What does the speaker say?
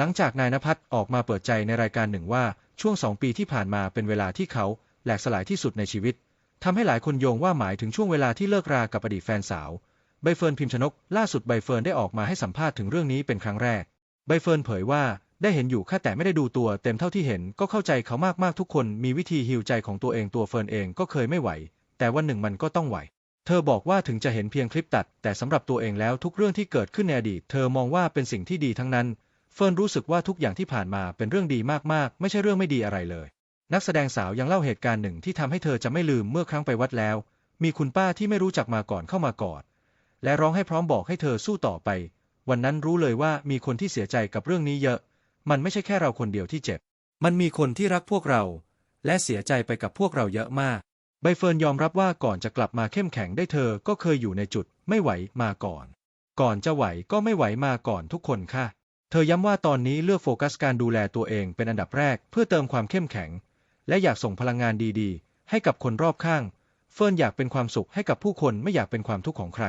หลังจากนายนภัสออกมาเปิดใจในรายการหนึ่งว่าช่วงสองปีที่ผ่านมาเป็นเวลาที่เขาแหลกสลายที่สุดในชีวิตทำให้หลายคนโยงว่าหมายถึงช่วงเวลาที่เลิกรากับอดีตแฟนสาว ใบเฟิร์นพิมพ์ชนก ล่าสุดใบเฟิร์นได้ออกมาให้สัมภาษณ์ถึงเรื่องนี้เป็นครั้งแรก ใบเฟิร์นเผยว่าได้เห็นอยู่แค่แต่ไม่ได้ดูตัวเต็มเท่าที่เห็นก็เข้าใจเขามากๆทุกคนมีวิธีฮิวใจของตัวเองตัวเฟิร์นเองก็เคยไม่ไหว แต่วันหนึ่งมันก็ต้องไหว เธอบอกว่าถึงจะเห็นเพียงคลิปตัด แต่สำหรับตัวเองแล้วทุกเรื่องที่เกิดขึ้นในอดีต เธอมองว่าเป็นสิ่งที่ดีทั้งนั้น ฟิร์นรู้สึกว่าทุกอย่างที่ผ่านมาเป็นเรื่องดีมากๆ ไม่ใช่เรื่องไม่ดีอะไรเลย นักแสดงสาวยังเล่าเหตุการณ์หนึ่งที่ทำให้เธอจะไม่ลืมเมื่อครั้งไปวัดแล้ว มีคุณป้าที่ไม่รู้จักมาก่อนเข้ามากอด และร้องให้พร้อมบอกให้เธอสู้ต่อไป วันนั้นรู้เลยว่ามีคนที่เสียใจกับเรื่องนี้เยอะ มันไม่ใช่แค่เราคนเดียวที่เจ็บ มันมีคนที่รักพวกเรา และเสียใจไปกับพวกเราเยอะมาก ใบเฟิร์นยอมรับว่าก่อนจะกลับมาเข้มแข็งได้เธอก็เคยอยู่ในจุด ไม่ไหวมาก่อน ก่อนจะไหวก็ไม่ไหวมาก่อนทุกคนค่ะ เธอย้ำว่าตอนนี้เลือกโฟกัสการดูแลตัวเองเป็นอันดับแรกเพื่อเติมความเข้มแข็ง และอยากส่งพลังงานดีๆ ให้กับคนรอบข้าง เฟิร์นอยากเป็นความสุขให้กับผู้คนไม่อยากเป็นความทุกข์ของใคร